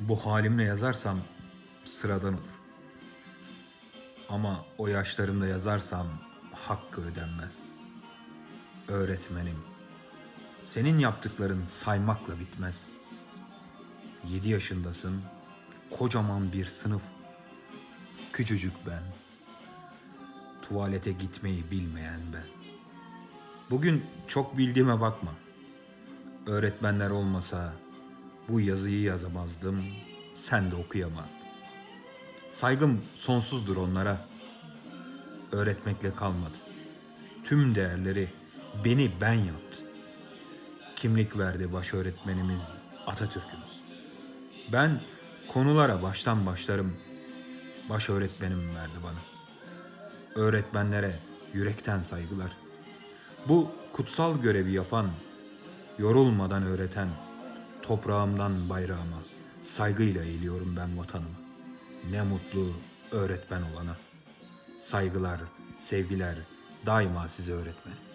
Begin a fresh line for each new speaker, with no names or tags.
Bu halimle yazarsam sıradan olur. Ama o yaşlarımda yazarsam hakkı ödenmez. Öğretmenim, senin yaptıkların saymakla bitmez. Yedi yaşındasın, kocaman bir sınıf. Küçücük ben. Tuvalete gitmeyi bilmeyen ben. Bugün çok bildiğime bakma. Öğretmenler olmasa bu yazıyı yazamazdım, sen de okuyamazdın. Saygım sonsuzdur onlara. Öğretmekle kalmadı. Tüm değerleri beni ben yaptı. Kimlik verdi baş öğretmenimiz Atatürk'ümüz. Ben konulara baştan başlarım. Baş öğretmenim verdi bana. Öğretmenlere yürekten saygılar. Bu kutsal görevi yapan, yorulmadan öğreten, toprağımdan bayrağıma saygıyla eğiliyorum ben vatanıma. Ne mutlu öğretmen olana. Saygılar, sevgiler daima size öğretmenim.